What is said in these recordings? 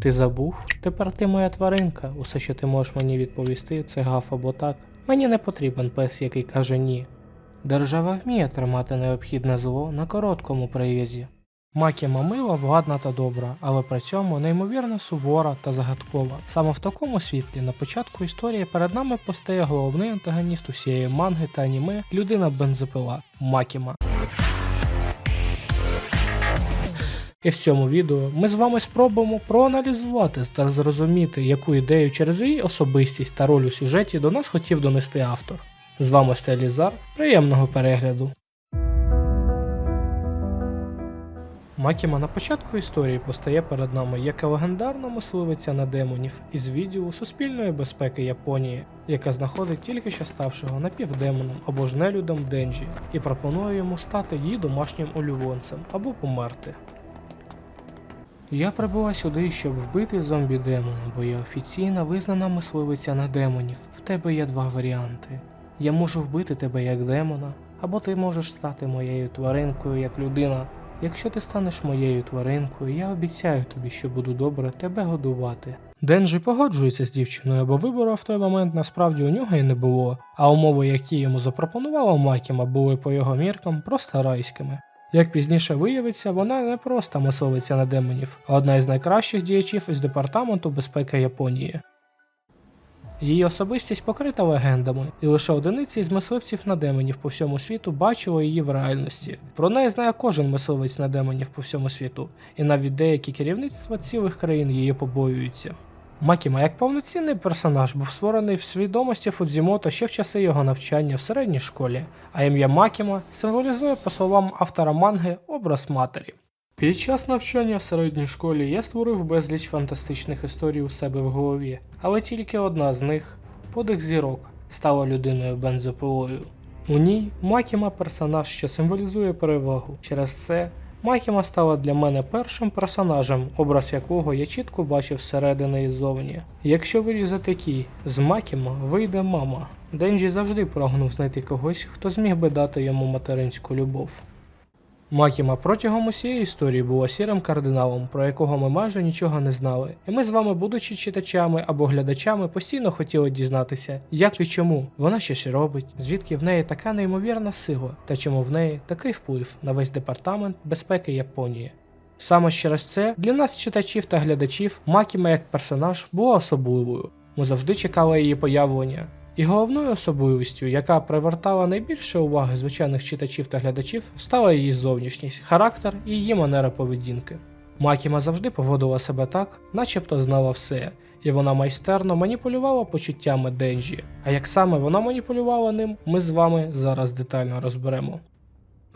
Ти забув? Тепер ти моя тваринка. Усе, що ти можеш мені відповісти, це гаф або так. Мені не потрібен пес, який каже ні. Держава вміє тримати необхідне зло на короткому прив'язі. Макіма мила, владна та добра, але при цьому неймовірно сувора та загадкова. Саме в такому світлі на початку історії перед нами постає головний антагоніст усієї манги та аніме людина бензопила Макіма. І в цьому відео ми з вами спробуємо проаналізувати та зрозуміти, яку ідею через її особистість та роль у сюжеті до нас хотів донести автор. З вами Стелізар, приємного перегляду. Макіма на початку історії постає перед нами як легендарна мисливиця на демонів із відділу суспільної безпеки Японії, яка знаходить тільки що ставшого напівдемоном або ж нелюдом Денджі і пропонує йому стати її домашнім улюбленцем або померти. Я прибула сюди, щоб вбити зомбі демона, бо я офіційно визнана мисливиця на демонів. В тебе є два варіанти. Я можу вбити тебе як демона, або ти можеш стати моєю тваринкою як людина. Якщо ти станеш моєю тваринкою, я обіцяю тобі, що буду добре тебе годувати. Денджі погоджується з дівчиною, бо вибору в той момент насправді у нього і не було, а умови, які йому запропонувала Макіма, були по його міркам просто райськими. Як пізніше виявиться, вона не просто мисливиця на демонів, а одна із найкращих діячів із департаменту безпеки Японії. Її особистість покрита легендами, і лише одиниці із мисливців на демонів по всьому світу бачили її в реальності. Про неї знає кожен мисливець на демонів по всьому світу, і навіть деякі керівництва цілих країн її побоюються. Макіма як повноцінний персонаж був створений в свідомості Фудзімото ще в часи його навчання в середній школі, а ім'я Макіма символізує, по словам автора манги, образ матері. Під час навчання в середній школі я створив безліч фантастичних історій у себе в голові, але тільки одна з них подих зірок стала людиною бензопилою. У ній Макіма персонаж, що символізує перевагу. Через це Макіма стала для мене першим персонажем, образ якого я чітко бачив зсередини і ззовні. Якщо вирізати кій, з Макіма вийде мама. Денджі завжди прагнув знайти когось, хто зміг би дати йому материнську любов. Макіма протягом усієї історії була сірим кардиналом, про якого ми майже нічого не знали. І ми з вами, будучи читачами або глядачами, постійно хотіли дізнатися, як і чому вона щось робить, звідки в неї така неймовірна сила, та чому в неї такий вплив на весь департамент безпеки Японії. Саме через це для нас, читачів та глядачів, Макіма як персонаж була особливою. Ми завжди чекали її появлення. І головною особливістю, яка привертала найбільше уваги звичайних читачів та глядачів, стала її зовнішність, характер і її манера поведінки. Макіма завжди поводила себе так, начебто знала все, і вона майстерно маніпулювала почуттями Денджі. А як саме вона маніпулювала ним, ми з вами зараз детально розберемо.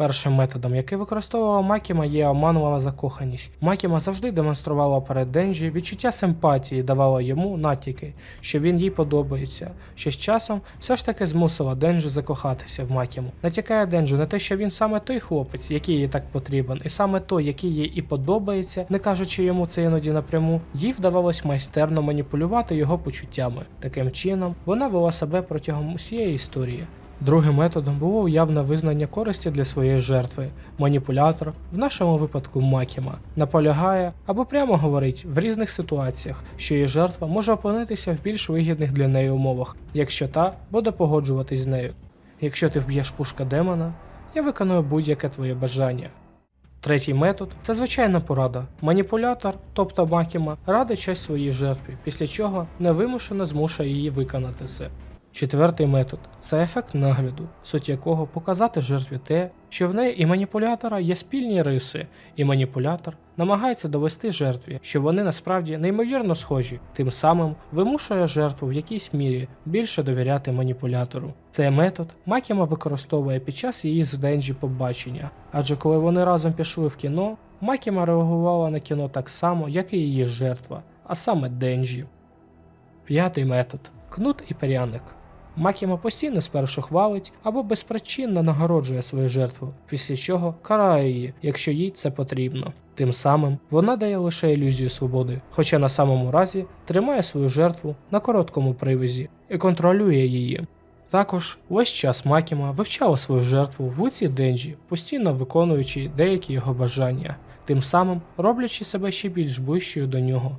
Першим методом, який використовувала Макіма, є оманлива закоханість. Макіма завжди демонструвала перед Денджі відчуття симпатії, давала йому натяки, що він їй подобається, що з часом все ж таки змусила Денджі закохатися в Макіму. Натякає Денджі на те, що він саме той хлопець, який їй так потрібен, і саме той, який їй і подобається, не кажучи йому це іноді напряму, їй вдавалось майстерно маніпулювати його почуттями. Таким чином, вона вела себе протягом усієї історії. Другим методом було уявне визнання користі для своєї жертви. Маніпулятор, в нашому випадку Макіма, наполягає або прямо говорить в різних ситуаціях, що її жертва може опинитися в більш вигідних для неї умовах, якщо та буде погоджуватись з нею. Якщо ти вб'єш пушка демона, я виконую будь-яке твоє бажання. Третій метод це звичайна порада. Маніпулятор, тобто Макіма, радить щось своїй жертві, після чого невимушено змушує її виконати це. Четвертий метод це ефект нагляду, суть якого показати жертві те, що в неї і маніпулятора є спільні риси, і маніпулятор намагається довести жертві, що вони насправді неймовірно схожі, тим самим вимушує жертву в якійсь мірі більше довіряти маніпулятору. Цей метод Макіма використовує під час її з Денджі побачення, адже коли вони разом пішли в кіно, Макіма реагувала на кіно так само, як і її жертва, а саме Денджі. П'ятий метод кнут і пряник. Макіма постійно спершу хвалить або безпричинно нагороджує свою жертву, після чого карає її, якщо їй це потрібно. Тим самим вона дає лише ілюзію свободи, хоча на самому разі тримає свою жертву на короткому привязі і контролює її. Також весь час Макіма вивчала свою жертву в вуці Денджі, постійно виконуючи деякі його бажання, тим самим роблячи себе ще більш ближчою до нього.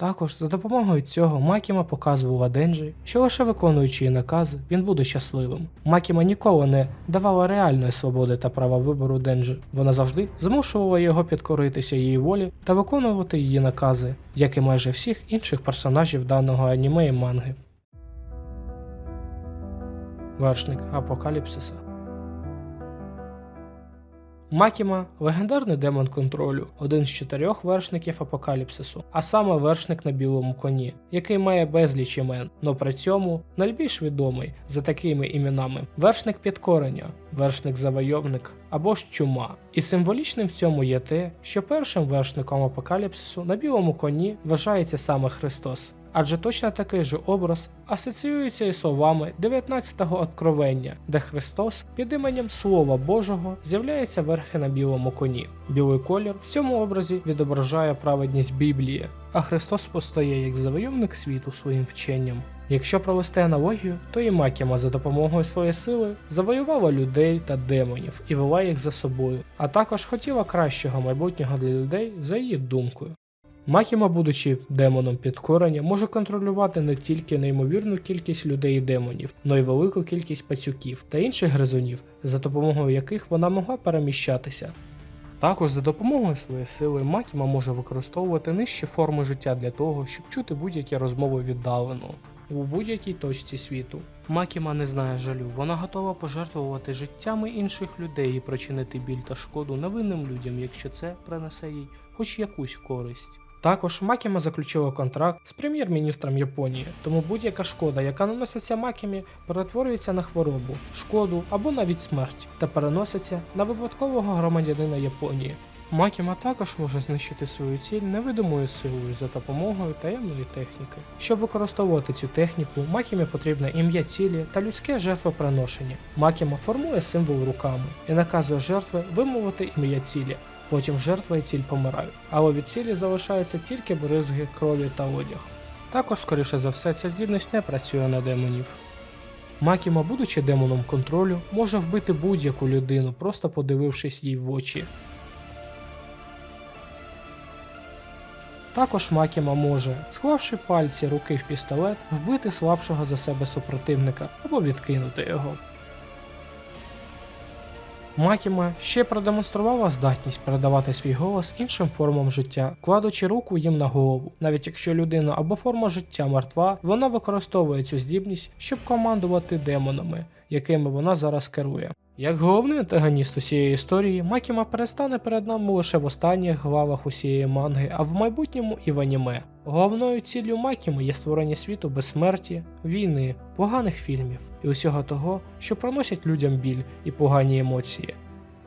Також за допомогою цього Макіма показувала Денджі, що лише виконуючи її накази, він буде щасливим. Макіма ніколи не давала реальної свободи та права вибору Денджі. Вона завжди змушувала його підкоритися її волі та виконувати її накази, як і майже всіх інших персонажів даного аніме і манги. Вершник Апокаліпсиса Макіма легендарний демон контролю, один з чотирьох вершників апокаліпсису, а саме вершник на білому коні, який має безліч імен, но при цьому найбільш відомий за такими іменами вершник підкорення, вершник завойовник або ж чума. І символічним в цьому є те, що першим вершником апокаліпсису на білому коні вважається саме Христос. Адже точно такий же образ асоціюється із словами 19-го откровення, де Христос під іменем Слова Божого з'являється верхи на білому коні. Білий колір в цьому образі відображає праведність Біблії, а Христос постає як завойовник світу своїм вченням. Якщо провести аналогію, то і Макіма за допомогою своєї сили завоювала людей та демонів і вела їх за собою, а також хотіла кращого майбутнього для людей за її думкою. Макіма, будучи демоном підкорення, може контролювати не тільки неймовірну кількість людей і демонів, но й велику кількість пацюків та інших гризунів, за допомогою яких вона могла переміщатися. Також за допомогою своєї сили Макіма може використовувати нижчі форми життя для того, щоб чути будь-які розмови віддалено у будь-якій точці світу. Макіма не знає жалю, вона готова пожертвувати життями інших людей і причинити біль та шкоду невинним людям, якщо це принесе їй хоч якусь користь. Також Макіма заключила контракт з прем'єр-міністром Японії, тому будь-яка шкода, яка наноситься Макімі, перетворюється на хворобу, шкоду або навіть смерть та переноситься на випадкового громадянина Японії. Макіма також може знищити свою ціль невидимою силою за допомогою таємної техніки. Щоб використовувати цю техніку, Макімі потрібне ім'я цілі та людське жертвоприношення. Макіма формує символ руками і наказує жертви вимовити ім'я цілі. Потім жертва і ціль помирають, але від цілі залишаються тільки бризги, крові та одяг. Також, скоріше за все, ця здібність не працює на демонів. Макіма, будучи демоном контролю, може вбити будь-яку людину, просто подивившись їй в очі. Також Макіма може, склавши пальці руки в пістолет, вбити слабшого за себе супротивника або відкинути його. Макіма ще продемонструвала здатність передавати свій голос іншим формам життя, кладучи руку їм на голову. Навіть якщо людина або форма життя мертва, вона використовує цю здібність, щоб командувати демонами, якими вона зараз керує. Як головний антагоніст усієї історії, Макіма перестане перед нами лише в останніх главах усієї манги, а в майбутньому і в аніме. Головною ціллю Макіми є створення світу без смерті, війни, поганих фільмів і усього того, що приносять людям біль і погані емоції.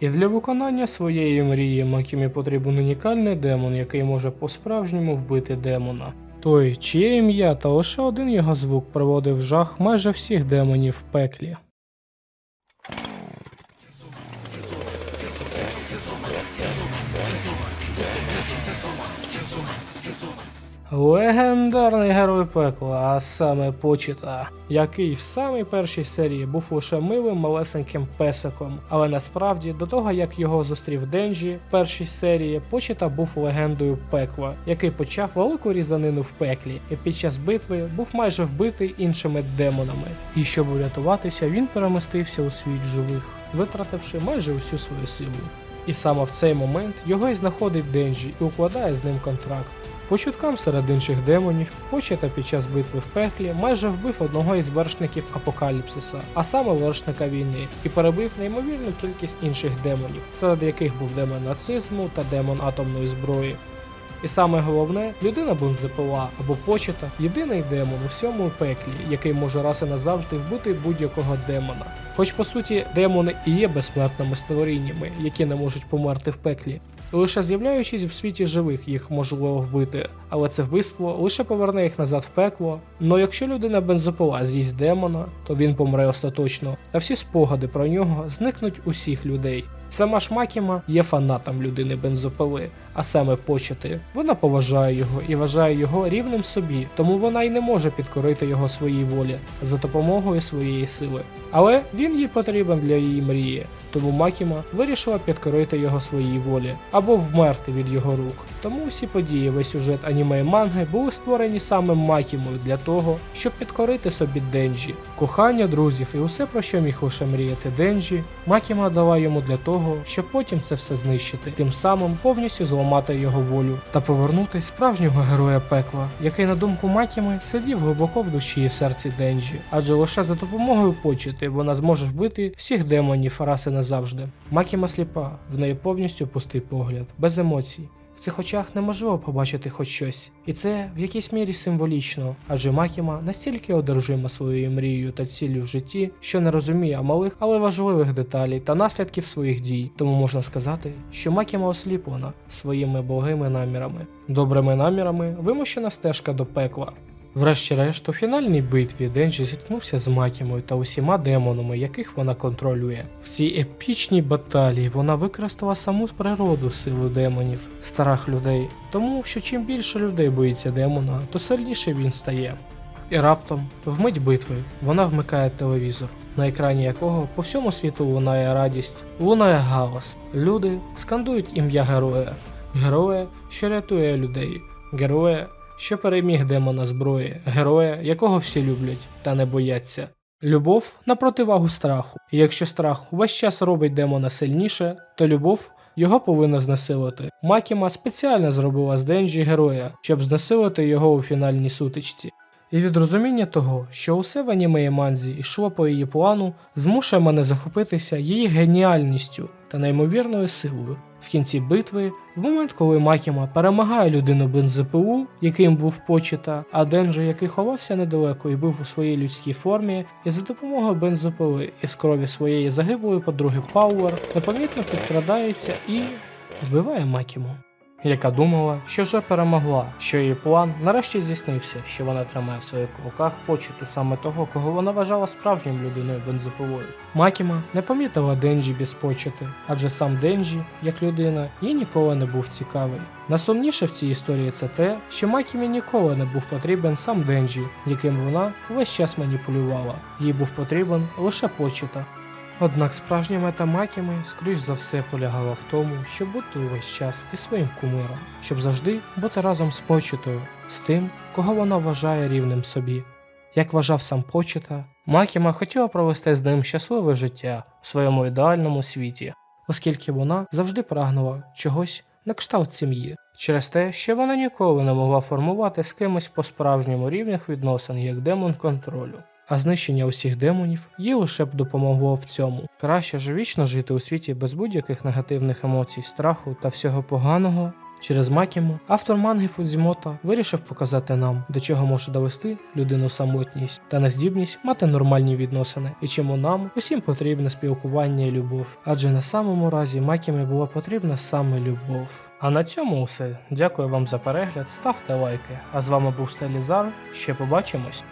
І для виконання своєї мрії Макімі потрібен унікальний демон, який може по-справжньому вбити демона. Той, чиє ім'я та лише один його звук приводив в жах майже всіх демонів в пеклі. Легендарний герой пекла, а саме Почіта, який в самій першій серії був лише милим малесеньким песиком, але насправді до того як його зустрів Денджі в першій серії, Почіта був легендою пекла, який почав велику різанину в пеклі, і під час битви був майже вбитий іншими демонами. І щоб урятуватися, він перемістився у світ живих, витративши майже усю свою силу. І саме в цей момент його і знаходить Денджі і укладає з ним контракт. По чуткам серед інших демонів, Почета під час битви в пеклі майже вбив одного із вершників апокаліпсиса, а саме вершника війни, і перебив неймовірну кількість інших демонів, серед яких був демон нацизму та демон атомної зброї. І саме головне, людина бензопила або почета єдиний демон у всьому пеклі, який може раз і назавжди вбити будь-якого демона. Хоч по суті демони і є безсмертними створіннями, які не можуть померти в пеклі. Лише з'являючись в світі живих, їх можливо вбити, але це вбивство лише поверне їх назад в пекло. Но якщо людина бензопила з'їсть демона, то він помре остаточно, та всі спогади про нього зникнуть усіх людей. Сама ж Макіма є фанатом людини бензопили, а саме почати. Вона поважає його і вважає його рівним собі, тому вона й не може підкорити його своїй волі за допомогою своєї сили. Але він їй потрібен для її мрії, тому Макіма вирішила підкорити його своїй волі або вмерти від його рук. Тому всі події, весь сюжет аніме і манги були створені саме Макімою для того, щоб підкорити собі Денджі. Кохання друзів і усе про що міг лише мріяти Денджі, Макіма дала йому для того, щоб потім це все знищити, тим самим повністю зламати його волю та повернути справжнього героя пекла, який, на думку Макіми, сидів глибоко в душі і серці Денджі, адже лише за допомогою почити вона зможе вбити всіх демонів раси назавжди. Макіма сліпа, в неї повністю пустий погляд, без емоцій. В цих очах неможливо побачити хоч щось, і це в якійсь мірі символічно, адже Макіма настільки одержима своєю мрією та ціллю в житті, що не розуміє малих, але важливих деталей та наслідків своїх дій. Тому можна сказати, що Макіма осліплена своїми благими намірами. Добрими намірами вимушена стежка до пекла. Врешті-решт, у фінальній битві Денджі зіткнувся з Макімою та усіма демонами, яких вона контролює. В цій епічній баталії вона використала саму природу силу демонів, страх людей, тому що чим більше людей боїться демона, то сильніше він стає. І раптом, в мить битви, вона вмикає телевізор, на екрані якого по всьому світу лунає радість, лунає галас. Люди скандують ім'я героя, героя, що рятує людей, героя, що переміг демона зброї, героя, якого всі люблять та не бояться. Любов на противагу страху. І якщо страх увесь час робить демона сильніше, то любов його повинна знесилити. Макіма спеціально зробила з Денджі героя, щоб знесилити його у фінальній сутичці. І від розуміння того, що усе в аніме і манзі йшло по її плану, змушує мене захопитися її геніальністю та неймовірною силою. В кінці битви, в момент, коли Макіма перемагає людину бензопилу, яким був почета, а Денджо, який ховався недалеко і був у своїй людській формі, і за допомогою бензопили із крові своєї загиблої подруги Пауер непомітно підкрадається і вбиває Макіму яка думала, що вже перемогла, що її план нарешті здійснився, що вона тримає в своїх руках почуту саме того, кого вона вважала справжнім людиною бензопилою. Макіма не помітила Денджі без почути, адже сам Денджі, як людина, їй ніколи не був цікавий. Найсумніше в цій історії це те, що Макімі ніколи не був потрібен сам Денджі, яким вона весь час маніпулювала. Їй був потрібен лише почута. Однак справжня мета Макіми, скоріш за все, полягала в тому, щоб бути увесь час із своїм кумиром, щоб завжди бути разом з почутою, з тим, кого вона вважає рівним собі. Як вважав сам почута, Макіма хотіла провести з ним щасливе життя у своєму ідеальному світі, оскільки вона завжди прагнула чогось на кшталт сім'ї, через те, що вона ніколи не могла формувати з кимось по справжньому рівних відносин як демон контролю. А знищення усіх демонів їй лише б допомогло в цьому. Краще ж вічно жити у світі без будь-яких негативних емоцій, страху та всього поганого. Через Макіму автор манги Фудзімота вирішив показати нам, до чого може довести людину самотність та нездібність мати нормальні відносини, і чому нам усім потрібне спілкування і любов. Адже на самому разі Макімі була потрібна саме любов. А на цьому все. Дякую вам за перегляд, ставте лайки. А з вами був Стелізар. Ще побачимось.